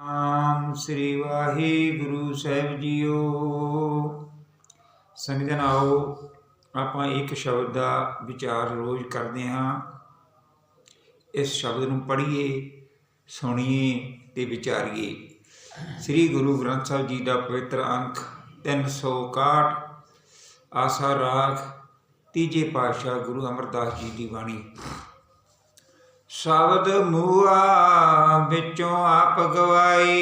ਆਮ ਸ੍ਰੀ ਵਾਹਿਗੁਰੂ ਸਾਹਿਬ JIO. ਸੰਗਤ ਆਓ ਆਪਾਂ ਇੱਕ ਸ਼ਬਦ ਦਾ ਵਿਚਾਰ ਰੋਜ਼ ਕਰਦੇ ਹਾਂ। ਇਸ ਸ਼ਬਦ ਨੂੰ ਪੜ੍ਹੀਏ, ਸੁਣੀਏ ਤੇ ਵਿਚਾਰੀਏ। ਸ੍ਰੀ ਗੁਰੂ ਗ੍ਰੰਥ ਸਾਹਿਬ ਜੀ ਦਾ ਪਵਿੱਤਰ ਅੰਕ 361 ਆਸਾ ਰਾਖ, ਤੀਜੇ ਪਾਤਸ਼ਾਹ ਗੁਰੂ ਅਮਰਦਾਸ ਜੀ ਦੀ ਬਾਣੀ। ਸ਼ਬਦ ਮੂਆ ਵਿੱਚੋਂ ਆਪ ਗਵਾਈ।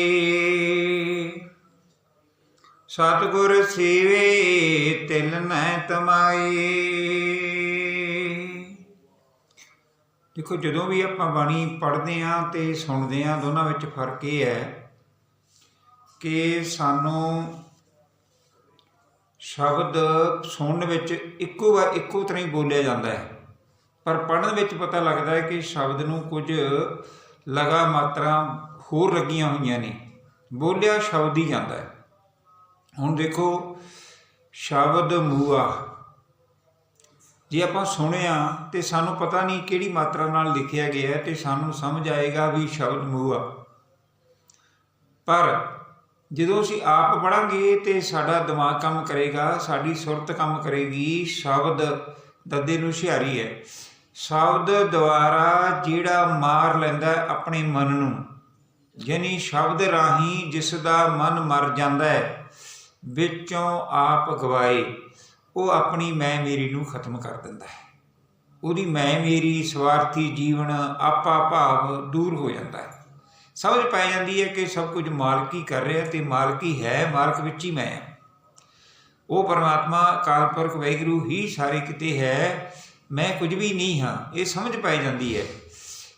ਸਤਿਗੁਰ ਸੇਵੇ, ਤਿਲ ਨੈ ਤਮਾਈ। ਦੇਖੋ, ਜਦੋਂ ਵੀ ਆਪਾਂ ਬਾਣੀ ਪੜ੍ਹਦੇ ਆਂ ਤੇ ਸੁਣਦੇ ਆਂ ਦੋਨਾਂ ਵਿੱਚ ਫ਼ਰਕ ਇਹ ਹੈ ਕਿ ਸਾਨੂੰ ਸ਼ਬਦ ਸੁਣਨ ਵਿੱਚ ਇੱਕੋ ਵਾਰ, ਇੱਕੋ ਤਰ੍ਹਾਂ ਹੀ ਬੋਲਿਆ ਜਾਂਦਾ ਹੈ। ਪਰ ਪੜ੍ਹਨ ਵਿੱਚ ਪਤਾ ਲੱਗਦਾ ਹੈ ਕਿ ਸ਼ਬਦ ਨੂੰ ਕੁਝ ਲਗਾ ਮਾਤਰਾ ਹੋਰ ਲੱਗੀਆਂ ਹੋਈਆਂ ਨੇ। ਬੋਲਿਆ ਸ਼ਬਦ ਹੀ ਜਾਂਦਾ ਹੈ। ਹੁਣ ਦੇਖੋ, ਸ਼ਬਦ ਮੂਆ। ਜੇ ਆਪਾਂ ਸੁਣਿਆ ਤੇ ਸਾਨੂੰ ਪਤਾ ਨਹੀਂ ਕਿਹੜੀ ਮਾਤਰਾ ਨਾਲ ਲਿਖਿਆ ਗਿਆ ਹੈ ਤੇ ਸਾਨੂੰ ਸਮਝ ਆਏਗਾ ਵੀ ਸ਼ਬਦ ਮੂਆ। ਪਰ ਜਦੋਂ ਅਸੀਂ ਆਪ ਪੜਾਂਗੇ ਤੇ ਸਾਡਾ ਦਿਮਾਗ ਕੰਮ ਕਰੇਗਾ, ਸਾਡੀ ਸੁਰਤ ਕੰਮ ਕਰੇਗੀ, ਸ਼ਬਦ ਦੱਦੇ ਨੂੰ ਹੁਸ਼ਿਆਰੀ ਹੈ। ਸ਼ਬਦ ਦੁਆਰਾ ਜਿਹੜਾ ਮਾਰ ਲੈਂਦਾ ਆਪਣੇ ਮਨ ਨੂੰ, ਯਾਨੀ ਸ਼ਬਦ ਰਾਹੀਂ ਜਿਸ ਦਾ ਮਨ ਮਰ ਜਾਂਦਾ ਹੈ, ਵਿੱਚੋਂ ਆਪ ਗਵਾਏ, ਉਹ ਆਪਣੀ ਮੈਂ ਮੇਰੀ ਨੂੰ ਖਤਮ ਕਰ ਦਿੰਦਾ ਹੈ। ਉਹਦੀ ਮੈਂ ਮੇਰੀ ਸਵਾਰਥੀ ਜੀਵਨ ਆਪਾ ਭਾਵ ਦੂਰ ਹੋ ਜਾਂਦਾ ਹੈ। ਸਮਝ ਪੈ ਜਾਂਦੀ ਹੈ ਕਿ ਸਭ ਕੁਝ ਮਾਲਕੀ ਕਰ ਰਿਹਾ ਤੇ ਮਾਲਕੀ ਹੈ ਮਾਲਕ ਵਿੱਚ ਹੀ ਮੈਂ ਹਾਂ। ਉਹ ਪਰਮਾਤਮਾ ਕਾਲਪੁਰਖ ਵੈਗਰੂ ਹੀ ਸਾਰੇ ਕਿਤੇ ਹੈ ਮੈਂ ਕੁਝ ਵੀ ਨਹੀਂ ਹਾਂ, ਇਹ ਸਮਝ ਪੈ ਜਾਂਦੀ ਹੈ।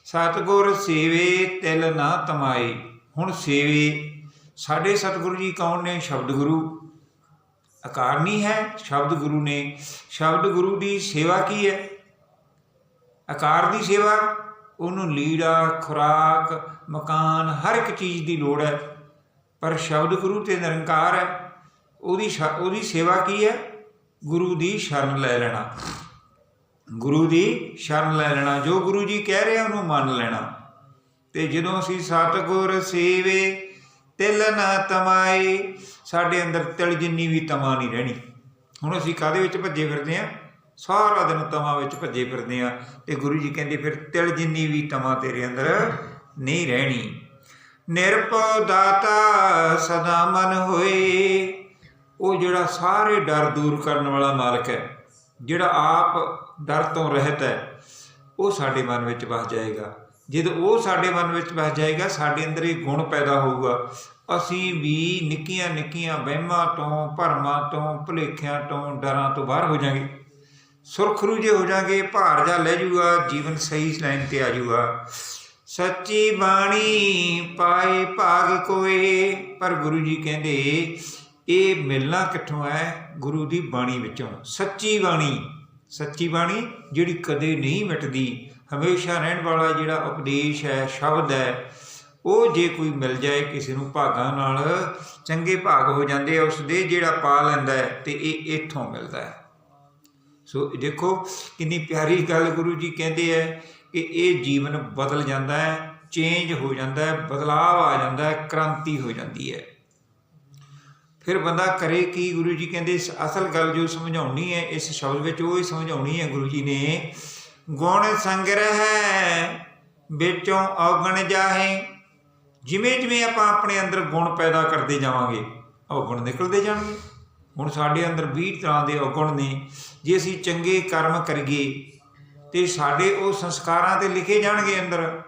ਸਤਿਗੁਰ ਸੇਵੇ ਤਿਲ ਨਾ ਤਮਾਏ। ਹੁਣ ਸੇਵੇ, ਸਾਡੇ ਸਤਿਗੁਰੂ ਜੀ ਕੌਣ ਨੇ? ਸ਼ਬਦ ਗੁਰੂ। ਆਕਾਰ ਨਹੀਂ ਹੈ, ਸ਼ਬਦ ਗੁਰੂ ਨੇ। ਸ਼ਬਦ ਗੁਰੂ ਦੀ ਸੇਵਾ ਕੀ ਹੈ? ਆਕਾਰ ਦੀ ਸੇਵਾ, ਉਹਨੂੰ ਲੀੜਾ, ਖੁਰਾਕ, ਮਕਾਨ, ਹਰ ਇੱਕ ਚੀਜ਼ ਦੀ ਲੋੜ ਹੈ। ਪਰ ਸ਼ਬਦ ਗੁਰੂ ਤੇ ਨਿਰੰਕਾਰ ਹੈ। ਉਹਦੀ ਸ਼- ਉਹਦੀ ਸੇਵਾ ਕੀ ਹੈ? ਗੁਰੂ ਦੀ ਸ਼ਰਨ ਲੈ ਲੈਣਾ। ਗੁਰੂ ਦੀ ਸ਼ਰਨ ਲੈ ਲੈਣਾ, ਜੋ ਗੁਰੂ ਜੀ ਕਹਿ ਰਹੇ ਆ ਉਹਨੂੰ ਮੰਨ ਲੈਣਾ। ਤੇ ਜਦੋਂ ਅਸੀਂ ਸਤਿਗੁਰ ਸੇਵੇ, ਤਿਲ ਨਾ ਤਮਾਏ, ਸਾਡੇ ਅੰਦਰ ਤਿਲ ਜਿੰਨੀ ਵੀ ਤਮਾ ਨਹੀਂ ਰਹਿਣੀ। ਹੁਣ ਅਸੀਂ ਕਾਦੇ ਵਿੱਚ ਭੱਜੇ ਫਿਰਦੇ ਆ? ਸਾਰਾ ਦਿਨ ਤਮਾ ਵਿੱਚ ਭੱਜੇ ਫਿਰਦੇ ਆ। ਤੇ ਗੁਰੂ ਜੀ ਕਹਿੰਦੇ, ਫਿਰ ਤਿਲ ਜਿੰਨੀ ਵੀ ਤਮਾ ਤੇਰੇ ਅੰਦਰ ਨਹੀਂ ਰਹਿਣੀ। ਨਿਰਭਉ ਦਾਤਾ ਸਦਾ ਮਨ ਹੋਏ। ਉਹ ਜਿਹੜਾ ਸਾਰੇ ਡਰ ਦੂਰ ਕਰਨ ਵਾਲਾ ਮਾਲਕ ਹੈ, ਜਿਹੜਾ ਆਪ ਡਰ ਤੋਂ ਰਹਿਤ ਹੈ, ਉਹ ਸਾਡੇ ਮਨ ਵਿੱਚ ਵਸ ਜਾਏਗਾ। ਜਦੋਂ ਉਹ ਸਾਡੇ ਮਨ ਵਿੱਚ ਵਸ ਜਾਏਗਾ, ਸਾਡੇ ਅੰਦਰ ਇਹ ਗੁਣ ਪੈਦਾ ਹੋਊਗਾ। ਅਸੀਂ ਵੀ ਨਿੱਕੀਆਂ ਨਿੱਕੀਆਂ ਵਹਿਮਾਂ ਤੋਂ, ਭਰਮਾਂ ਤੋਂ, ਭੁਲੇਖਿਆਂ ਤੋਂ, ਡਰਾਂ ਤੋਂ ਬਾਹਰ ਹੋ ਜਾਾਂਗੇ। ਸੁਰਖਰੂ ਜੇ ਹੋ ਜਾਾਂਗੇ, ਭਾਰ ਜਾ ਲੈ ਜੂਗਾ, ਜੀਵਨ ਸਹੀ ਲਾਈਨ ਤੇ ਆ ਜੂਗਾ। ਸੱਚੀ ਬਾਣੀ ਪਾਏ ਭਾਗ ਕੋਏ, ਪਰ ਗੁਰੂ ਜੀ ਕਹਿੰਦੇ, ਇਹ ਮਿਲਣਾ ਕਿੱਥੋਂ ਹੈ? ਗੁਰੂ ਦੀ ਬਾਣੀ ਵਿੱਚੋਂ। ਸੱਚੀ ਬਾਣੀ ਸੱਚੀ ਬਾਣੀ ਜਿਹੜੀ ਕਦੇ ਨਹੀਂ ਮਿਟਦੀ। ਹਮੇਸ਼ਾ ਰਹਿਣ ਵਾਲਾ ਜਿਹੜਾ ਉਪਦੇਸ਼ ਹੈ, ਸ਼ਬਦ ਹੈ, ਉਹ ਜੇ ਕੋਈ ਮਿਲ ਜਾਏ ਕਿਸੇ ਨੂੰ ਭਾਗਾਂ ਨਾਲ, ਚੰਗੇ ਭਾਗ ਹੋ ਜਾਂਦੇ ਆ, ਉਸ ਦੇ ਜਿਹੜਾ ਪਾ ਲੈਂਦਾ ਹੈ ਤੇ ਇਹ ਇੱਥੋਂ ਮਿਲਦਾ ਹੈ। ਸੋ ਦੇਖੋ ਕਿੰਨੀ ਪਿਆਰੀ ਗੱਲ ਗੁਰੂ ਜੀ ਕਹਿੰਦੇ ਹੈ ਕਿ ਇਹ ਜੀਵਨ ਬਦਲ ਜਾਂਦਾ ਹੈ ਚੇਂਜ ਹੋ ਜਾਂਦਾ ਹੈ ਬਦਲਾਅ ਆ ਜਾਂਦਾ ਹੈ, ਕ੍ਰਾਂਤੀ ਹੋ ਜਾਂਦੀ ਹੈ। ਫਿਰ ਬੰਦਾ ਕਰੇ ਕੀ? ਗੁਰੂ ਜੀ ਕਹਿੰਦੇ, ਇਸ ਅਸਲ ਗੱਲ ਜੋ ਸਮਝਾਉਣੀ ਹੈ, ਇਸ ਸ਼ਬਦ ਵਿੱਚ ਉਹ ਹੀ ਸਮਝਾਉਣੀ ਹੈ ਗੁਰੂ ਜੀ ਨੇ। ਗੁਣ ਸੰਗ੍ਰਹਿ ਵਿੱਚੋਂ ਔਗਣ ਜਾਹੇ। ਜਿਵੇਂ ਜਿਵੇਂ ਆਪਾਂ ਆਪਣੇ ਅੰਦਰ ਗੁਣ ਪੈਦਾ ਕਰਦੇ ਜਾਵਾਂਗੇ, ਔਗਣ ਨਿਕਲਦੇ ਜਾਣਗੇ। ਹੁਣ ਸਾਡੇ ਅੰਦਰ 20 ਤਰ੍ਹਾਂ ਦੇ ਔਗਣ ਨੇ, ਜੇ ਅਸੀਂ ਚੰਗੇ ਕਰਮ ਕਰੀਏ, ਤੇ ਸਾਡੇ ਉਹ ਸੰਸਕਾਰਾਂ ਤੇ ਲਿਖੇ ਜਾਣਗੇ ਅੰਦਰ।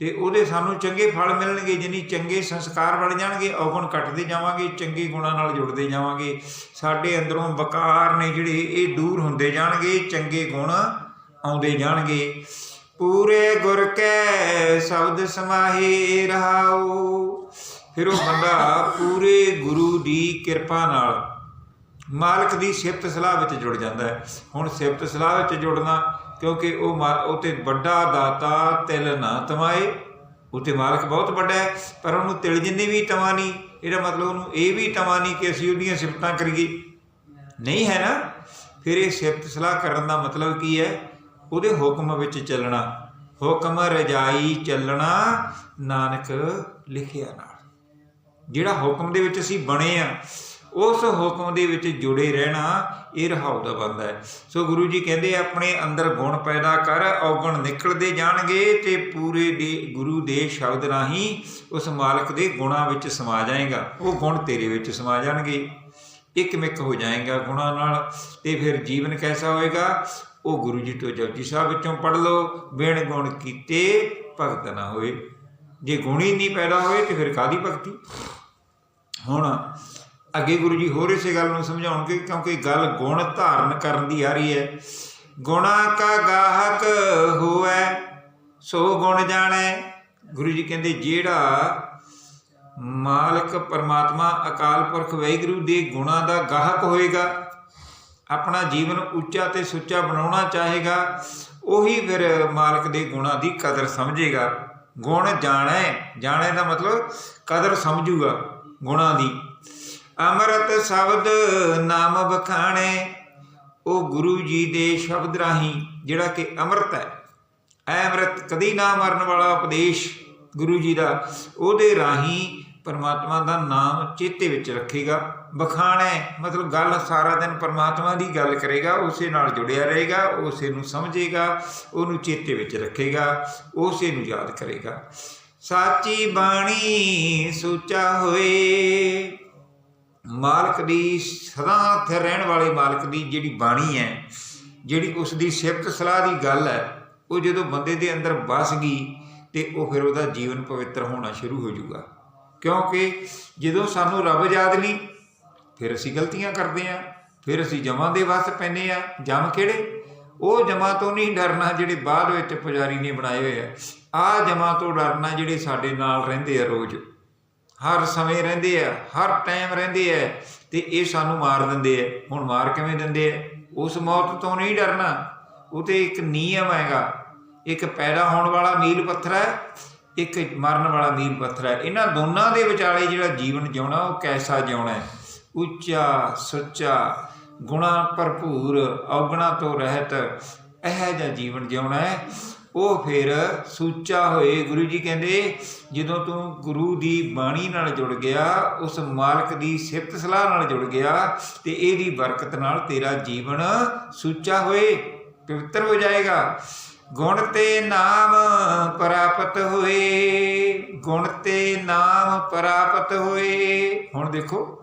ਤੇ ਉਹਦੇ ਸਾਨੂੰ ਚੰਗੇ ਫਲ ਮਿਲਣਗੇ, ਜਿਨੀ ਚੰਗੇ ਸੰਸਕਾਰ ਬਣ ਜਾਣਗੇ, ਔਗਣ ਕੱਟਦੇ ਜਾਵਾਂਗੇ, ਚੰਗੇ ਗੁਣਾਂ ਨਾਲ ਜੁੜਦੇ ਜਾਵਾਂਗੇ। ਸਾਡੇ ਅੰਦਰੋਂ ਵਕਾਰ ਨੇ ਜਿਹੜੇ ਇਹ ਦੂਰ ਹੁੰਦੇ ਜਾਣਗੇ, ਚੰਗੇ ਗੁਣ ਆਉਂਦੇ ਜਾਣਗੇ। ਪੂਰੇ ਗੁਰ ਕੈ ਸ਼ਬਦ ਸਮਾਹੇ ਰਹਾਉ ਫਿਰ ਉਹ ਬੰਦਾ ਪੂਰੇ ਗੁਰੂ ਦੀ ਕਿਰਪਾ ਨਾਲ ਮਾਲਕ ਦੀ ਸਿਫਤ ਸਲਾਹ ਵਿੱਚ ਜੁੜ ਜਾਂਦਾ ਹੈ। ਹੁਣ ਸਿਫਤ ਸਲਾਹ ਵਿੱਚ ਜੁੜਨਾ ਕਿਉਂਕਿ ਉਹ ਮਾ- ਉਹ ਤੇ ਵੱਡਾ ਦਾਤਾ ਤਿਲ ਨਾ ਤਮਾਏ। ਉਹ ਮਾਲਕ ਬਹੁਤ ਵੱਡਾ ਹੈ, ਪਰ ਉਹਨੂੰ ਤਿਲ ਜਿੰਨੀ ਵੀ ਤਮਾ ਨਹੀਂ ਇਹਦਾ ਮਤਲਬ ਉਹਨੂੰ ਇਹ ਵੀ ਤਮਾ ਨਹੀਂ ਕਿ ਅਸੀਂ ਉਹਦੀਆਂ ਸਿਫਤਾਂ ਕਰੀਏ। ਨਹੀਂ ਹੈ ਨਾ? ਫਿਰ ਇਹ ਸਿਫਤ ਸਲਾਹ ਕਰਨ ਦਾ ਮਤਲਬ ਕੀ ਹੈ? ਉਹਦੇ ਹੁਕਮ ਵਿੱਚ ਚੱਲਣਾ। ਹੁਕਮ ਰਜਾਈ ਚੱਲਣਾ, ਨਾਨਕ ਲਿਖਿਆ ਨਾਲ। ਜਿਹੜਾ ਹੁਕਮ ਦੇ ਵਿੱਚ ਅਸੀਂ ਬਣੇ ਆ ਉਸ ਹੁਕਮ ਦੇ ਵਿੱਚ ਜੁੜੇ ਰਹਿਣਾ ਇਹ ਰਹਾਉ ਦਾ ਬੰਦਾ ਹੈ। ਸੋ ਗੁਰੂ ਜੀ ਕਹਿੰਦੇ ਆਪਣੇ ਅੰਦਰ ਗੁਣ ਪੈਦਾ ਕਰ, ਔਗਣ ਨਿਕਲਦੇ ਜਾਣਗੇ ਤੇ ਪੂਰੇ ਦੇ ਗੁਰੂ ਦੇ ਸ਼ਬਦ ਰਾਹੀਂ ਉਸ ਮਾਲਕ ਦੇ ਗੁਣਾਂ ਵਿੱਚ ਸਮਾ ਜਾਏਗਾ। ਉਹ ਗੁਣ ਤੇਰੇ ਵਿੱਚ ਸਮਾ ਜਾਣਗੇ। ਇੱਕ ਮਿੱਕ ਹੋ ਜਾਏਗਾ ਗੁਣਾਂ ਨਾਲ ਤੇ ਫਿਰ ਜੀਵਨ ਕੈਸਾ ਹੋਏਗਾ? ਉਹ ਗੁਰੂ ਜੀ ਤੋਂ ਜਪਜੀ ਸਾਹਿਬ ਵਿੱਚੋਂ ਪੜ ਲਓ, ਬਿਨ ਗੁਣ ਕੀਤੇ ਭਗਤ ਨਾ ਹੋਏ। ਜੇ ਗੁਣ ਹੀ ਨਹੀਂ ਪੈਦਾ ਹੋਏ ਤੇ ਫਿਰ ਕਾਦੀ ਭਗਤੀ? ਹੁਣ ਅੱਗੇ ਗੁਰੂ ਜੀ ਹੋਰ ਇਸੇ ਗੱਲ ਨੂੰ ਸਮਝਾਉਣਗੇ ਕਿਉਂਕਿ ਗੱਲ ਗੁਣ ਧਾਰਨ ਕਰਨ ਦੀ ਆ ਰਹੀ ਹੈ। ਗੁਣਾ ਕਾ ਗਾਹਕ ਹੋਵੇ ਸੋ ਗੁਣ ਜਾਣੈ। ਗੁਰੂ ਜੀ ਕਹਿੰਦੇ, ਜਿਹੜਾ ਮਾਲਕ ਪਰਮਾਤਮਾ ਅਕਾਲ ਪੁਰਖ ਵਾਹਿਗੁਰੂ ਦੇ ਗੁਣਾ ਦਾ ਗਾਹਕ ਹੋਏਗਾ, ਆਪਣਾ ਜੀਵਨ ਉੱਚਾ ਤੇ ਸੁੱਚਾ ਬਣਾਉਣਾ ਚਾਹੇਗਾ, ਉਹੀ ਫਿਰ ਮਾਲਕ ਦੇ ਗੁਣਾ ਦੀ ਕਦਰ ਸਮਝੇਗਾ। ਗੁਣ ਜਾਣੈ ਜਾਣੈ ਦਾ ਮਤਲਬ ਕਦਰ ਸਮਝੂਗਾ ਗੁਣਾ ਦੀ। ਅੰਮ੍ਰਿਤ ਸ਼ਬਦ ਨਾਮ ਬਖਾਣੇ ਉਹ ਗੁਰੂ ਜੀ ਦੇ ਸ਼ਬਦ ਰਾਹੀਂ ਜਿਹੜਾ ਕਿ ਅੰਮ੍ਰਿਤ ਹੈ, ਐ ਅੰਮ੍ਰਿਤ ਕਦੀ ਨਾ ਮਰਨ ਵਾਲਾ ਉਪਦੇਸ਼ ਗੁਰੂ ਜੀ ਦਾ, ਉਹਦੇ ਰਾਹੀਂ ਪਰਮਾਤਮਾ ਦਾ ਨਾਮ ਚੇਤੇ ਵਿੱਚ ਰੱਖੇਗਾ। ਬਖਾਣਾ ਮਤਲਬ ਗੱਲ ਸਾਰਾ ਦਿਨ ਪਰਮਾਤਮਾ ਦੀ ਗੱਲ ਕਰੇਗਾ, ਉਸੇ ਨਾਲ ਜੁੜਿਆ ਰਹੇਗਾ, ਉਸੇ ਨੂੰ ਸਮਝੇਗਾ, ਉਹਨੂੰ ਚੇਤੇ ਵਿੱਚ ਰੱਖੇਗਾ, ਉਸੇ ਨੂੰ ਯਾਦ ਕਰੇਗਾ। ਸਾਚੀ ਬਾਣੀ ਸੂਚਾ ਹੋਏ। ਮਾਲਕ ਦੀ ਸਦਾ ਹੱਥ ਰਹਿਣ ਵਾਲੇ ਮਾਲਕ ਦੀ ਜਿਹੜੀ ਬਾਣੀ ਹੈ, ਜਿਹੜੀ ਉਸ ਦੀ ਸਿਫਤ ਸਲਾਹ ਦੀ ਗੱਲ ਹੈ, ਉਹ ਜਦੋਂ ਬੰਦੇ ਦੇ ਅੰਦਰ ਵਸ ਗਈ ਤੇ ਉਹ ਫਿਰ ਉਹਦਾ ਜੀਵਨ ਪਵਿੱਤਰ ਹੋਣਾ ਸ਼ੁਰੂ ਹੋ ਜਾਊਗਾ। ਕਿਉਂਕਿ ਜਦੋਂ ਸਾਨੂੰ ਰੱਬ ਯਾਦ ਨਹੀਂ, ਫਿਰ ਅਸੀਂ ਗਲਤੀਆਂ ਕਰਦੇ ਆ ਫਿਰ ਅਸੀਂ ਜਮਾਂ ਦੇ ਵਸ ਪੈਨੇ ਆ ਜਮ ਕਿਹੜੇ? ਉਹ ਜਮਾਂ ਤੋਂ ਨਹੀਂ ਡਰਨਾ ਜਿਹੜੇ ਬਾਅਦ ਵਿੱਚ ਪੁਜਾਰੀ ਨੇ ਬਣਾਏ ਹੋਏ ਆ। ਆ ਜਮਾਂ ਤੋਂ ਡਰਨਾ ਜਿਹੜੇ ਸਾਡੇ ਨਾਲ ਰਹਿੰਦੇ ਆ ਰੋਜ਼। ਹਰ ਸਮੇਂ ਰਹਿੰਦੇ ਆ, ਹਰ ਟਾਈਮ ਰਹਿੰਦੇ ਆ ਤੇ ਇਹ ਸਾਨੂੰ ਮਾਰ ਦਿੰਦੇ ਆ। ਹੁਣ ਮਾਰ ਕਿਵੇਂ ਦਿੰਦੇ ਆ? ਉਸ ਮੌਤ ਤੋਂ ਨਹੀਂ ਡਰਨਾ। ਉਹ ਤੇ ਇੱਕ ਨਿਯਮ ਹੈਗਾ। ਇੱਕ ਪੈਦਾ ਹੋਣ ਵਾਲਾ ਮੀਲ ਪੱਥਰ ਹੈ, ਇੱਕ ਮਰਨ ਵਾਲਾ ਮੀਲ ਪੱਥਰ ਹੈ। ਇਹਨਾਂ ਦੋਨਾਂ ਦੇ ਵਿਚਾਲੇ ਜਿਹੜਾ ਜੀਵਨ ਜਿਉਣਾ, ਉਹ ਕੈਸਾ ਜਿਉਣਾ ਹੈ? ਉੱਚਾ, ਸੁੱਚਾ, ਗੁਣਾ ਭਰਪੂਰ, ਔਗਣਾ ਤੋਂ ਰਹਿਤ, ਇਹ ਜਿਹਾ ਜੀਵਨ ਜਿਉਣਾ ਹੈ। ਉਹ ਫਿਰ ਸੂਚਾ ਹੋਏ, ਗੁਰੂ ਜੀ ਕਹਿੰਦੇ, ਜਦੋਂ ਤੂੰ ਗੁਰੂ ਦੀ ਬਾਣੀ ਨਾਲ ਜੁੜ ਗਿਆ, ਉਸ ਮਾਲਕ ਦੀ ਸਿਫਤ ਸਲਾਹ ਨਾਲ ਜੁੜ ਗਿਆ, ਤੇ ਇਹਦੀ ਬਰਕਤ ਨਾਲ ਤੇਰਾ ਜੀਵਨ ਸੂਚਾ ਹੋਏ, ਪਵਿੱਤਰ ਹੋ ਜਾਏਗਾ। ਗੁਣ ਤੇ ਨਾਮ ਪ੍ਰਾਪਤ ਹੋਏ, ਗੁਣ ਤੇ ਨਾਮ ਪ੍ਰਾਪਤ ਹੋਏ। ਹੁਣ ਦੇਖੋ,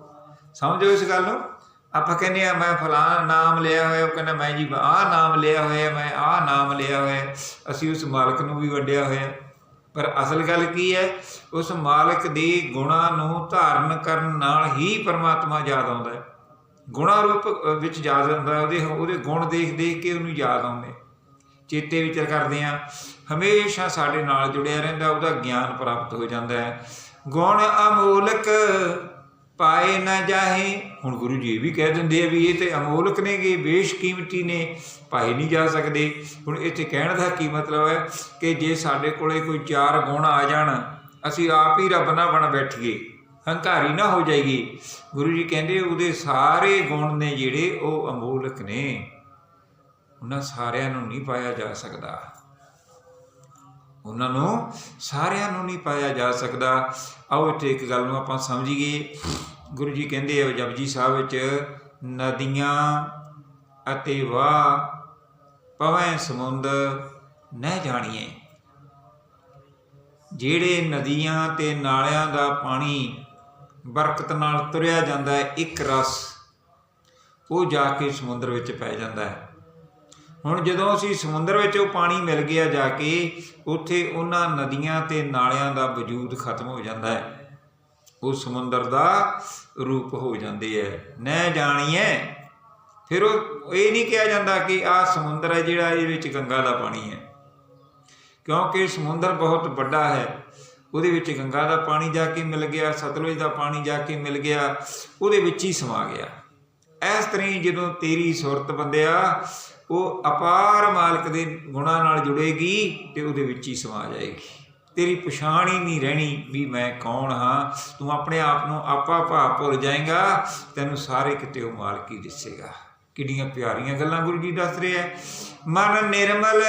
ਸਮਝੋ ਇਸ ਗੱਲ ਨੂੰ। ਆਪਾਂ ਕਹਿੰਦੇ ਆ, ਮੈਂ ਫਲਾਣਾ ਨਾਮ ਲਿਆ ਹੋਇਆ, ਉਹ ਕਹਿੰਦਾ ਮੈਂ ਜੀ ਆਹ ਨਾਮ ਲਿਆ ਹੋਇਆ, ਮੈਂ ਆਹ ਨਾਮ ਲਿਆ ਹੋਇਆ, ਅਸੀਂ ਉਸ ਮਾਲਕ ਨੂੰ ਵੀ ਵੰਡਿਆ ਹੋਇਆ। ਪਰ ਅਸਲ ਗੱਲ ਕੀ ਹੈ, ਉਸ ਮਾਲਕ ਦੇ ਗੁਣਾਂ ਨੂੰ ਧਾਰਨ ਕਰਨ ਨਾਲ ਹੀ ਪਰਮਾਤਮਾ ਯਾਦ ਆਉਂਦਾ ਹੈ। ਗੁਣਾ ਰੂਪ ਵਿੱਚ ਯਾਦ ਆਉਂਦਾ ਉਹਦੇ ਉਹਦੇ ਗੁਣ ਦੇਖ ਦੇਖ ਕੇ ਉਹਨੂੰ ਯਾਦ ਆਉਂਦੇ ਚੇਤੇ ਵਿੱਚ ਕਰਦੇ ਆ ਹਮੇਸ਼ਾ ਸਾਡੇ ਨਾਲ ਜੁੜਿਆ ਰਹਿੰਦਾ, ਉਹਦਾ ਗਿਆਨ ਪ੍ਰਾਪਤ ਹੋ ਜਾਂਦਾ ਹੈ। ਗੁਣ ਅਮੋਲਕ ਪਾਏ ਨਾ ਜਾਹੇ। ਹੁਣ ਗੁਰੂ ਜੀ ਇਹ ਵੀ ਕਹਿ ਦਿੰਦੇ ਆ ਵੀ ਇਹ ਤੇ ਅਮੋਲਕ ਨੇਗੇ, ਬੇਸ਼ਕੀਮਤੀ ਨੇ, ਪਾਏ ਨਹੀਂ ਜਾ ਸਕਦੇ। ਹੁਣ ਇੱਥੇ ਕਹਿਣ ਦਾ ਕੀ ਮਤਲਬ ਹੈ ਕਿ ਜੇ ਸਾਡੇ ਕੋਲੇ ਕੋਈ ਚਾਰ ਗੁਣ ਆ ਜਾਣ, ਅਸੀਂ ਆਪ ਹੀ ਰੱਬ ਨਾ ਬਣ ਬੈਠੀਏ, ਹੰਕਾਰੀ ਨਾ ਹੋ ਜਾਏਗੀ ਗੁਰੂ ਜੀ ਕਹਿੰਦੇ ਉਹਦੇ ਸਾਰੇ ਗੁਣ ਨੇ ਜਿਹੜੇ ਉਹ ਅਮੋਲਕ ਨੇ। ਉਹਨਾਂ ਸਾਰਿਆਂ ਨੂੰ ਨਹੀਂ ਪਾਇਆ ਜਾ ਸਕਦਾ। ਉਹਨਾਂ ਨੂੰ ਸਾਰਿਆਂ ਨੂੰ ਨਹੀਂ ਪਾਇਆ ਜਾ ਸਕਦਾ। ਆਓ ਇੱਥੇ ਇੱਕ ਗੱਲ ਨੂੰ ਆਪਾਂ ਸਮਝੀਏ। ਗੁਰੂ ਜੀ ਕਹਿੰਦੇ ਆ, ਜਪਜੀ ਸਾਹਿਬ ਵਿੱਚ ਨਦੀਆਂ ਅਤੇ ਵਾਹ ਪਵੈ ਸਮੁੰਦ ਨਹਿ ਜਾਣੀਏ ਜਿਹੜੇ ਨਦੀਆਂ ਤੇ ਨਾਲਿਆਂ ਦਾ ਪਾਣੀ ਬਰਕਤ ਨਾਲ ਤੁਰਿਆ ਜਾਂਦਾ ਹੈ, ਇੱਕ ਰਸ ਉਹ ਜਾ ਕੇ ਸਮੁੰਦਰ ਵਿੱਚ ਪੈ ਜਾਂਦਾ ਹੈ। ਹੁਣ ਜਦੋਂ ਅਸੀਂ ਸਮੁੰਦਰ ਵਿੱਚ ਉਹ ਪਾਣੀ ਮਿਲ ਗਿਆ ਜਾ ਕੇ, ਉੱਥੇ ਉਹਨਾਂ ਨਦੀਆਂ ਤੇ ਨਾਲਿਆਂ ਦਾ ਵਜੂਦ ਖਤਮ ਹੋ ਜਾਂਦਾ ਹੈ। ਉਹ ਸਮੁੰਦਰ ਦਾ ਰੂਪ ਹੋ ਜਾਂਦੇ ਹੈ। ਨਹਿ ਜਾਣੀਏ ਫਿਰ ਉਹ, ਇਹ ਨਹੀਂ ਕਿਹਾ ਜਾਂਦਾ ਕਿ ਆਹ ਸਮੁੰਦਰ ਹੈ ਜਿਹੜਾ ਇਹਦੇ ਵਿੱਚ ਗੰਗਾ ਦਾ ਪਾਣੀ ਹੈ। ਕਿਉਂਕਿ ਸਮੁੰਦਰ ਬਹੁਤ ਵੱਡਾ ਹੈ। ਉਹਦੇ ਵਿੱਚ ਗੰਗਾ ਦਾ ਪਾਣੀ ਜਾ ਕੇ ਮਿਲ ਗਿਆ, ਸਤਲੁਜ ਦਾ ਪਾਣੀ ਜਾ ਕੇ ਮਿਲ ਗਿਆ, ਉਹਦੇ ਵਿੱਚ ਹੀ ਸਮਾ ਗਿਆ। ਇਸ ਤਰ੍ਹਾਂ ਹੀ ਜਦੋਂ ਤੇਰੀ ਸੁਰਤ ਬੰਦਿਆ ਉਹ ਅਪਾਰ ਮਾਲਕ ਦੇ ਗੁਣਾਂ ਨਾਲ ਜੁੜੇਗੀ ਤੇ ਉਹਦੇ ਵਿੱਚ ਹੀ ਸਮਾ ਜਾਏਗੀ। ਤੇਰੀ ਪਛਾਣ ਹੀ ਨਹੀਂ ਰਹਿਣੀ ਵੀ ਮੈਂ ਕੌਣ ਹਾਂ। ਤੂੰ ਆਪਣੇ ਆਪ ਨੂੰ ਆਪਾ ਭਾਵ ਭੁੱਲ ਜਾਏਗਾ, ਤੈਨੂੰ ਸਾਰੇ ਕਿਤੇ ਉਹ ਮਾਲਕ ਹੀ ਦਿਸੇਗਾ। ਕਿੰਨੀਆਂ ਪਿਆਰੀਆਂ ਗੱਲਾਂ ਗੁਰੂ ਜੀ ਦੱਸ ਰਹੇ ਹੈ। ਮਨ ਨਿਰਮਲ,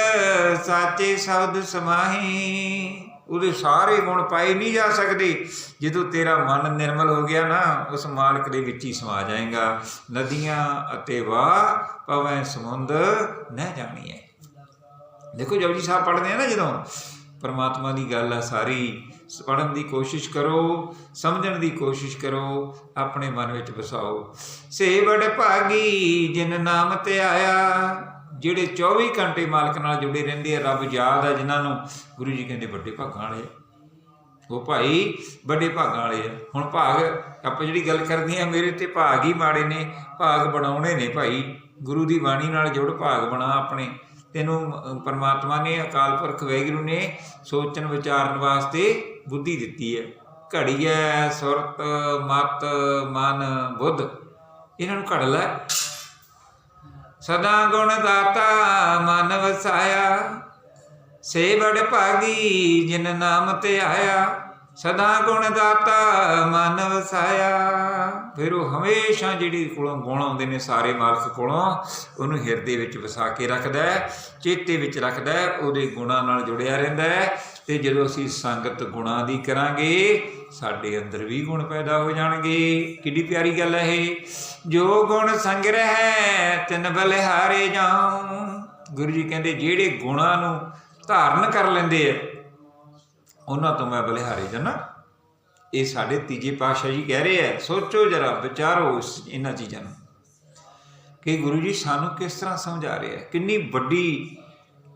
ਸਾਚੇ ਸ਼ਬਦ ਸਮਾਹੀ। ਉਹਦੇ ਸਾਰੇ ਗੁਣ ਪਾਏ ਨਹੀਂ ਜਾ ਸਕਦੇ। ਜਦੋਂ ਤੇਰਾ ਮਨ ਨਿਰਮਲ ਹੋ ਗਿਆ ਨਾ, ਉਸ ਮਾਲਕ ਦੇ ਵਿੱਚ ਹੀ ਸਮਾ ਜਾਏਗਾ। ਨਦੀਆਂ ਅਤੇ ਵਾਹ ਪਵੈ ਸਮੁੰਦ ਨਹਿ ਜਾਣੀ ਹੈ। ਦੇਖੋ ਜਪਜੀ ਸਾਹਿਬ ਪੜ੍ਹਦੇ ਆ ਨਾ ਜਦੋਂ, ਪਰਮਾਤਮਾ ਦੀ ਗੱਲ ਆ ਸਾਰੀ। ਪੜ੍ਹਨ ਦੀ ਕੋਸ਼ਿਸ਼ ਕਰੋ, ਸਮਝਣ ਦੀ ਕੋਸ਼ਿਸ਼ ਕਰੋ, ਆਪਣੇ ਮਨ ਵਿੱਚ ਵਸਾਓ। ਸੇ ਬੜ ਭਾਗੀ ਜਿਨ ਨਾਮ ਤੇ ਆਇਆ ਜਿਹੜੇ 24 ਘੰਟੇ ਮਾਲਕ ਨਾਲ ਜੁੜੇ ਰਹਿੰਦੇ ਆ, ਰੱਬ ਯਾਦ ਆ ਜਿਨ੍ਹਾਂ ਨੂੰ ਗੁਰੂ ਜੀ ਕਹਿੰਦੇ ਵੱਡੇ ਭਾਗਾਂ ਵਾਲੇ ਆ। ਉਹ ਭਾਈ ਵੱਡੇ ਭਾਗਾਂ ਵਾਲੇ ਆ। ਹੁਣ ਭਾਗ ਆਪਾਂ ਜਿਹੜੀ ਗੱਲ ਕਰਦੇ ਆ, ਮੇਰੇ ਤੇ ਭਾਗ ਹੀ ਮਾੜੇ ਨੇ, ਭਾਗ ਬਣਾਉਣੇ ਨੇ ਭਾਈ। ਗੁਰੂ ਦੀ ਬਾਣੀ ਨਾਲ ਜੁੜ ਭਾਗ ਬਣਾ ਆਪਣੇ। ਤੈਨੂੰ ਪਰਮਾਤਮਾ ਨੇ, ਅਕਾਲ ਪੁਰਖ ਵੈਗੁਰੂ ਨੇ ਸੋਚਣ ਵਿਚਾਰਨ ਵਾਸਤੇ ਬੁੱਧੀ ਦਿੱਤੀ ਹੈ ਘੜੀ ਹੈ ਸੁਰਤ ਮਤ ਮਨ ਬੁੱਧ। ਇਹਨਾਂ ਨੂੰ ਘੜ ਲੈ। ਸਦਾ ਗੁਣ ਦਾਤਾ ਮਨ ਵਸਾਇਆ। ਸੇ ਭਾਗੀ ਜਿਨ ਨਾਮ ਤੇ ਆਇਆ, ਸਦਾ ਗੁਣ ਦਾਤਾ ਮਨ ਵਸਾਇਆ। ਫਿਰ ਉਹ ਹਮੇਸ਼ਾ ਜਿਹੜੀ ਕੋਲੋਂ ਗੁਣ ਆਉਂਦੇ ਨੇ, ਸਾਰੇ ਮਾਲਕ ਕੋਲੋਂ, ਉਹਨੂੰ ਹਿਰਦੇ ਵਿੱਚ ਵਸਾ ਕੇ ਰੱਖਦਾ ਹੈ, ਚੇਤੇ ਵਿੱਚ ਰੱਖਦਾ ਹੈ, ਉਹਦੇ ਗੁਣਾਂ ਨਾਲ ਜੁੜਿਆ ਰਹਿੰਦਾ ਹੈ। ਤੇ ਜਦੋਂ ਅਸੀਂ ਸੰਗਤ ਗੁਣਾਂ ਦੀ ਕਰਾਂਗੇ, ਸਾਡੇ ਅੰਦਰ ਵੀ ਗੁਣ ਪੈਦਾ ਹੋ ਜਾਣਗੇ। ਕਿੱਡੀ ਪਿਆਰੀ ਗੱਲ ਹੈ ਇਹ। ਜੋ ਗੁਣ ਸੰਗ ਰਹਿ ਤਿਨ ਬਲਿਹਾਰੇ ਜਾਉ। ਗੁਰੂ ਜੀ ਕਹਿੰਦੇ, ਜਿਹੜੇ ਗੁਣਾਂ ਨੂੰ ਧਾਰਨ ਕਰ ਲੈਂਦੇ ਆ, ਉਹਨਾਂ ਤੋਂ ਮੈਂ ਬਲਿਹਾਰੇ ਜਾਣਾ। ਇਹ ਸਾਡੇ ਤੀਜੇ ਪਾਤਸ਼ਾਹ ਜੀ ਕਹਿ ਰਹੇ ਆ, ਸੋਚੋ ਜਰਾ, ਵਿਚਾਰੋ ਇਸ ਇਹਨਾਂ ਚੀਜ਼ਾਂ ਨੂੰ। ਕਿ ਗੁਰੂ ਜੀ ਸਾਨੂੰ ਕਿਸ ਤਰ੍ਹਾਂ ਸਮਝਾ ਰਹੇ ਆ? ਕਿੰਨੀ ਵੱਡੀ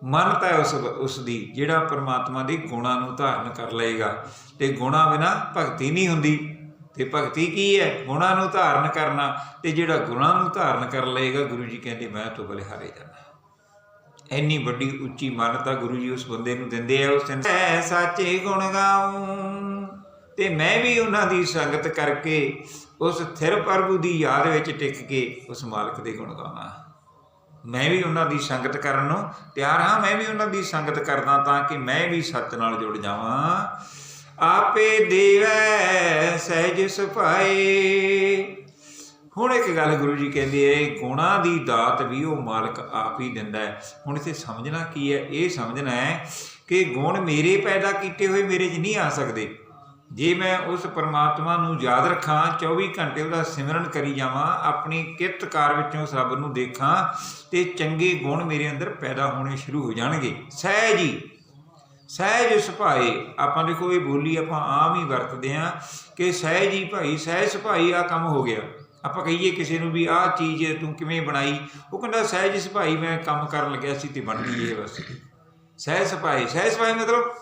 ਮਨਤਾ ਹੈ ਉਸ ਉਸ ਦੀ, ਜਿਹੜਾ ਪਰਮਾਤਮਾ ਦੀ ਗੁਣਾਂ ਨੂੰ ਧਾਰਨ ਕਰ ਲਏਗਾ। ਤੇ ਗੁਣਾਂ ਬਿਨਾ ਭਗਤੀ ਨਹੀਂ ਹੁੰਦੀ। ਤੇ ਭਗਤੀ ਕੀ ਹੈ? ਗੁਣਾਂ ਨੂੰ ਧਾਰਨ ਕਰਨਾ। ਤੇ ਜਿਹੜਾ ਗੁਣਾਂ ਨੂੰ ਧਾਰਨ ਕਰ ਲਏਗਾ, ਗੁਰੂ ਜੀ ਕਹਿੰਦੇ, ਮੈਂ ਤੋਂ ਬਲਿਹਾਰੇ ਜਾਣਾ ਇੰਨੀ ਵੱਡੀ, ਉੱਚੀ ਮਾਨਤਾ ਗੁਰੂ ਜੀ ਉਸ ਬੰਦੇ ਨੂੰ ਦਿੰਦੇ ਆ। ਉਸ ਦਿਨ ਸੱਚੇ ਸਾਚੇ ਗੁਣ ਗਾਉਂ ਤੇ ਮੈਂ ਵੀ ਉਹਨਾਂ ਦੀ ਸੰਗਤ ਕਰਕੇ ਉਸ ਥਿਰ ਪ੍ਰਭੂ ਦੀ ਯਾਦ ਵਿੱਚ ਟਿਕ ਕੇ ਉਸ ਮਾਲਕ ਦੇ ਗੁਣ ਗਾਵਾਂ। ਮੈਂ ਵੀ ਉਹਨਾਂ ਦੀ ਸੰਗਤ ਕਰਨ ਨੂੰ ਤਿਆਰ ਹਾਂ, ਮੈਂ ਵੀ ਉਹਨਾਂ ਦੀ ਸੰਗਤ ਕਰਦਾ ਤਾਂ ਕਿ ਮੈਂ ਵੀ ਸੱਚ ਨਾਲ ਜੁੜ ਜਾਵਾਂ। ਆਪੇ ਦੇਵੈ ਸਹਿਜ ਸੁਭਾਏ ਹੁਣ ਇੱਕ ਗੱਲ ਗੁਰੂ ਜੀ ਕਹਿੰਦੇ ਐ, ਗੁਣਾਂ ਦੀ ਦਾਤ ਵੀ ਉਹ ਮਾਲਕ ਆਪ ਹੀ ਦਿੰਦਾ ਹੈ ਹੁਣ ਇਥੇ ਸਮਝਣਾ ਕੀ ਹੈ ਇਹ ਸਮਝਣਾ ਹੈ ਕਿ ਗੁਣ ਮੇਰੇ ਪੈਦਾ ਕੀਤੇ ਹੋਏ ਮੇਰੇ 'ਚ ਨਹੀਂ ਆ ਸਕਦੇ। ਜੇ ਮੈਂ ਉਸ ਪਰਮਾਤਮਾ ਨੂੰ ਯਾਦ ਰੱਖਾਂ 24 ਘੰਟੇ ਉਹਦਾ ਸਿਮਰਨ ਕਰੀ ਜਾਵਾਂ, ਆਪਣੀ ਕਿਰਤਕਾਰ ਵਿੱਚੋਂ ਉਸ ਰੱਬ ਨੂੰ ਦੇਖਾਂ, ਤੇ ਚੰਗੇ ਗੁਣ ਮੇਰੇ ਅੰਦਰ ਪੈਦਾ ਹੋਣੇ ਸ਼ੁਰੂ ਹੋ ਜਾਣਗੇ। ਸਹਿਜ ਹੀ। ਸਹਿਜ ਸੁਭਾਏ ਆਪਾਂ ਦੇਖੋ ਇਹ ਬੋਲੀ ਆਪਾਂ ਆਮ ਹੀ ਵਰਤਦੇ ਆ ਕਿ ਸਹਿਜ ਹੀ ਭਾਈ, ਸਹਿਜ ਸੁਭਾਈ ਆ ਕੰਮ ਹੋ ਗਿਆ। ਆਪਾਂ ਕਹੀਏ ਕਿਸੇ ਨੂੰ ਵੀ ਆਹ ਚੀਜ਼ ਤੂੰ ਕਿਵੇਂ ਬਣਾਈ? ਉਹ ਕਹਿੰਦਾ, ਸਹਿਜ ਸੁਭਾਈ ਮੈਂ ਕੰਮ ਕਰਨ ਲੱਗਿਆ ਸੀ ਤੇ ਬਣ ਗਈ ਇਹ ਬਸ। ਸਹਿਜ ਸੁਭਾਈ ਸਹਿਜ ਸੁਭਾਈ ਮਤਲਬ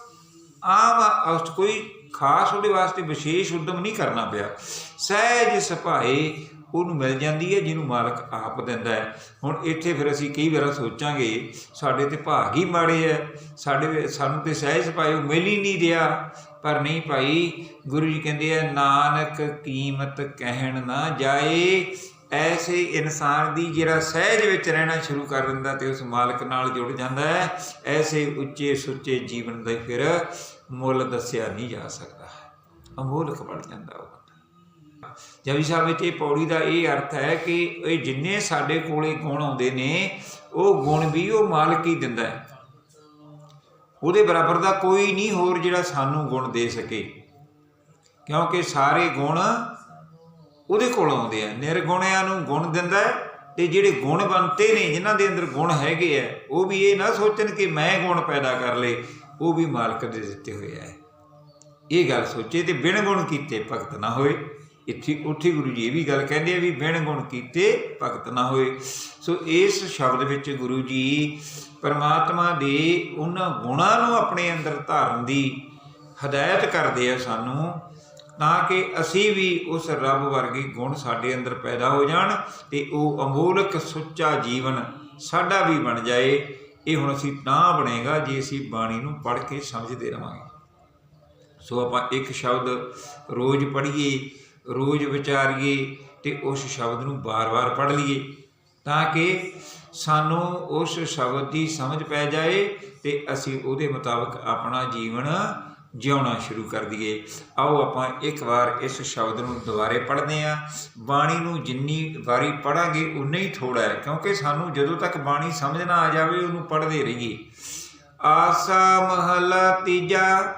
ਆਮ ਉਸ ਕੋਈ ਖਾਸ ਉਹਦੇ ਵਾਸਤੇ ਵਿਸ਼ੇਸ਼ ਉਦਮ ਨਹੀਂ ਕਰਨਾ ਪਿਆ। ਸਹਿਜ ਸੁਭਾਏ ਉਹਨੂੰ ਮਿਲ ਜਾਂਦੀ ਹੈ, ਜਿਹਨੂੰ ਮਾਲਕ ਆਪ ਦਿੰਦਾ ਹੈ। ਹੁਣ ਇੱਥੇ ਫਿਰ ਅਸੀਂ ਕਈ ਵਾਰ ਸੋਚਾਂਗੇ, ਸਾਡੇ ਤੇ ਭਾਗ ਹੀ ਮਾੜੇ ਹੈ। ਸਾਡੇ ਸਾਨੂੰ ਤੇ ਸਹਿਜ ਸੁਭਾਏ ਉਹ ਮਿਲ ਹੀ ਨਹੀਂ ਰਿਹਾ। ਪਰ ਨਹੀਂ ਭਾਈ, ਗੁਰੂ ਜੀ ਕਹਿੰਦੇ ਆ, ਨਾਨਕ ਕੀਮਤ ਕਹਿਣ ਨਾ ਜਾਏ ਐਸੇ ਇਨਸਾਨ ਦੀ ਜਿਹੜਾ ਸਹਿਜ ਵਿੱਚ ਰਹਿਣਾ ਸ਼ੁਰੂ ਕਰ ਦਿੰਦਾ ਤੇ ਉਸ ਮਾਲਕ ਨਾਲ ਜੁੜ ਜਾਂਦਾ ਹੈ, ਐਸੇ ਉੱਚੇ ਸੁੱਚੇ ਜੀਵਨ ਦਾ ਫਿਰ ਮੁੱਲ ਦੱਸਿਆ ਨਹੀਂ ਜਾ ਸਕਦਾ। ਅਮੋਲਕ ਬਣ ਜਾਂਦਾ ਉਹ ਜਪਜੀ ਸਾਹਿਬ ਵਿੱਚ ਇਹ ਪੌੜੀ ਦਾ ਇਹ ਅਰਥ ਹੈ ਕਿ ਇਹ ਜਿੰਨੇ ਸਾਡੇ ਕੋਲੇ ਗੁਣ ਆਉਂਦੇ ਨੇ, ਉਹ ਗੁਣ ਵੀ ਉਹ ਮਾਲਕ ਹੀ ਦਿੰਦਾ ਹੈ। ਉਹਦੇ ਬਰਾਬਰ ਦਾ ਕੋਈ ਨਹੀਂ ਹੋਰ ਜਿਹੜਾ ਸਾਨੂੰ ਗੁਣ ਦੇ ਸਕੇ। ਕਿਉਂਕਿ ਸਾਰੇ ਗੁਣ ਉਹਦੇ ਕੋਲ ਆਉਂਦੇ ਆ। ਨਿਰਗੁਣਿਆਂ ਨੂੰ ਗੁਣ ਦਿੰਦਾ ਹੈ ਤੇ ਜਿਹੜੇ ਗੁਣ ਬੰਤੇ ਨੇ, ਜਿਨ੍ਹਾਂ ਦੇ ਅੰਦਰ ਗੁਣ ਹੈਗੇ ਆ, ਉਹ ਵੀ ਇਹ ਨਾ ਸੋਚਣ ਕਿ ਮੈਂ ਗੁਣ ਪੈਦਾ ਕਰ ਲੇ ਉਹ ਵੀ ਮਾਲਕ ਦੇ ਦਿੱਤੇ ਹੋਏ ਆ। ਇਹ ਗੱਲ ਸੋਚੇ ਤੇ ਬਿਨ ਗੁਣ ਕੀਤੇ ਭਗਤ ਨਾ ਹੋਏ। ਇੱਥੇ ਉੱਥੇ ਗੁਰੂ ਜੀ ਇਹ ਵੀ ਗੱਲ ਕਹਿੰਦੇ ਆ ਵੀ ਬਿਨ ਗੁਣ ਕੀਤੇ ਭਗਤ ਨਾ ਹੋਏ। ਸੋ ਇਸ ਸ਼ਬਦ ਵਿੱਚ ਗੁਰੂ ਜੀ ਪਰਮਾਤਮਾ ਦੇ ਉਹਨਾਂ ਗੁਣਾਂ ਨੂੰ ਆਪਣੇ ਅੰਦਰ ਧਾਰਨ ਦੀ ਹਦਾਇਤ ਕਰਦੇ ਆ ਸਾਨੂੰ ਤਾਂ ਕਿ ਅਸੀਂ ਵੀ ਉਸ ਰੱਬ ਵਰਗੇ ਗੁਣ ਸਾਡੇ ਅੰਦਰ ਪੈਦਾ ਹੋ ਜਾਣ ਤੇ ਉਹ ਅਮੋਲਕ ਸੁੱਚਾ ਜੀਵਨ ਸਾਡਾ ਵੀ ਬਣ ਜਾਏ। ਇਹ ਹੁਣ ਅਸੀਂ ਤਾਂ ਬਣੇਗਾ ਜੇ ਅਸੀਂ ਬਾਣੀ ਨੂੰ ਪੜ੍ਹ ਕੇ ਸਮਝਦੇ ਰਵਾਂਗੇ। ਸੋ ਆਪਾਂ ਇੱਕ ਸ਼ਬਦ ਰੋਜ਼ ਪੜ੍ਹੀਏ, ਰੋਜ਼ ਵਿਚਾਰੀਏ ਤੇ ਉਸ ਸ਼ਬਦ ਨੂੰ ਬਾਰ-ਬਾਰ ਪੜ੍ਹ ਲਈਏ ਤਾਂ ਕਿ ਸਾਨੂੰ ਉਸ ਸ਼ਬਦ ਦੀ ਸਮਝ ਪੈ ਜਾਏ ਤੇ ਅਸੀਂ ਉਹਦੇ ਮੁਤਾਬਕ ਆਪਣਾ ਜੀਵਨ ਜਿਉਣਾ ਸ਼ੁਰੂ ਕਰ ਦਈਏ। ਆਓ ਆਪਾਂ ਇੱਕ ਵਾਰ ਇਸ ਸ਼ਬਦ ਨੂੰ ਦੁਬਾਰੇ ਪੜ੍ਹਦੇ ਹਾਂ। ਬਾਣੀ ਨੂੰ ਜਿੰਨੀ ਵਾਰੀ ਪੜਾਂਗੇ ਉਨਾ ਹੀ ਥੋੜਾ ਹੈ, ਕਿਉਂਕਿ ਸਾਨੂੰ ਜਦੋਂ ਤੱਕ ਬਾਣੀ ਸਮਝ ਨਾ ਆ ਜਾਵੇ, ਉਹਨੂੰ ਪੜ੍ਹਦੇ ਰਹੀਏ। ਆਸਾ ਮਹਲਾ ਤੀਜਾ,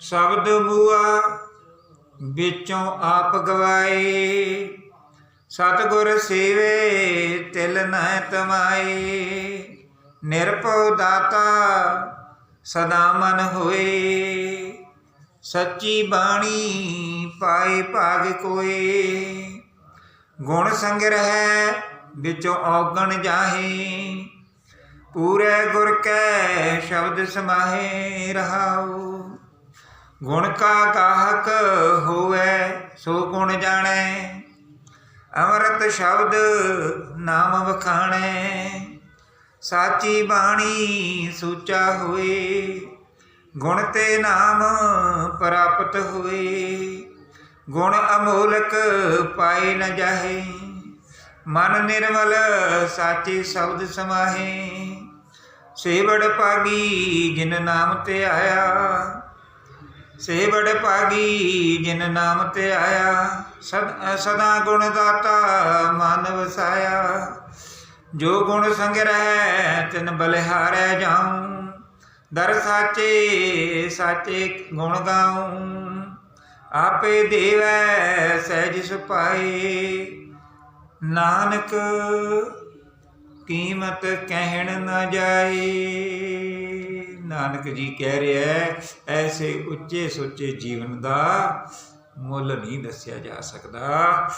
ਸ਼ਬਦ ਮੂਆ, ਵਿੱਚੋਂ ਆਪ ਗਵਾਏ। ਸਤਿਗੁਰ ਸੇਵੇ, ਤਿਲ ਨ ਤਮਾਏ। ਨਿਰਭਉ ਦਾਤਾ ਸਦਾ ਮਨ ਹੋਏ। ਸੱਚੀ ਬਾਣੀ ਪਾਏ ਭਾਗ ਕੋਏ। ਗੁਣ ਸੰਗ੍ਰਹਿ ਵਿੱਚੋਂ ਔਗਣ ਜਾਹੇ। ਪੂਰੇ ਗੁਰ ਕੈ ਸ਼ਬਦ ਸਮਾਹੇ ਰਹਾਉ। ਗੁਣ ਕਾ ਗਾਹਕ ਹੋਵੇ ਸੋ ਗੁਣ ਜਾਣੈ। ਅੰਮ੍ਰਿਤ ਸ਼ਬਦ ਨਾਮ ਵਖਾਣੈ। ਸਾਚੀ ਬਾਣੀ ਸੂਚਾ ਹੋਏ, ਗੁਣ ਤੇ ਨਾਮ ਪ੍ਰਾਪਤ ਹੋਏ, ਗੁਣ ਅਮੋਲਕ ਪਾਏ ਨ ਜਾਹੇ, ਮਨ ਨਿਰਮਲ ਸਾਚੇ ਸ਼ਬਦ ਸਮਾਹੇ, ਸੇਵੜ ਪਾਗੀ ਜਿਨ ਨਾਮ ਤੇ ਆਇਆ, ਸੇਵੜ ਪਾਗੀ ਜਿਨ ਨਾਮ ਤੇ ਆਇਆ, ਸਦ ਸਦਾ ਗੁਣ ਦਾਤਾ ਮਨ ਵਸਾਇਆ ਜੋ ਗੁਣ ਸੰਗ੍ਰਹਿ ਤਿਨ ਬਲਿਹਾਰੈ ਜਾਉ। ਦਰ ਸਾਚੇ ਸਾਚੇ ਗੁਣ ਗਾਉ। ਆਪੇ ਦੇਵੈ ਸਹਿਜ ਸੁਪਾਏ ਨਾਨਕ, ਕੀਮਤ ਕਹਿਣ ਨਾ ਜਾਏ। ਨਾਨਕ ਜੀ ਕਹਿ ਰਿਹਾ ਹੈ, ਐਸੇ ਉੱਚੇ ਸੁੱਚੇ ਜੀਵਨ ਦਾ ਮੁੱਲ ਨਹੀਂ ਦੱਸਿਆ ਜਾ ਸਕਦਾ।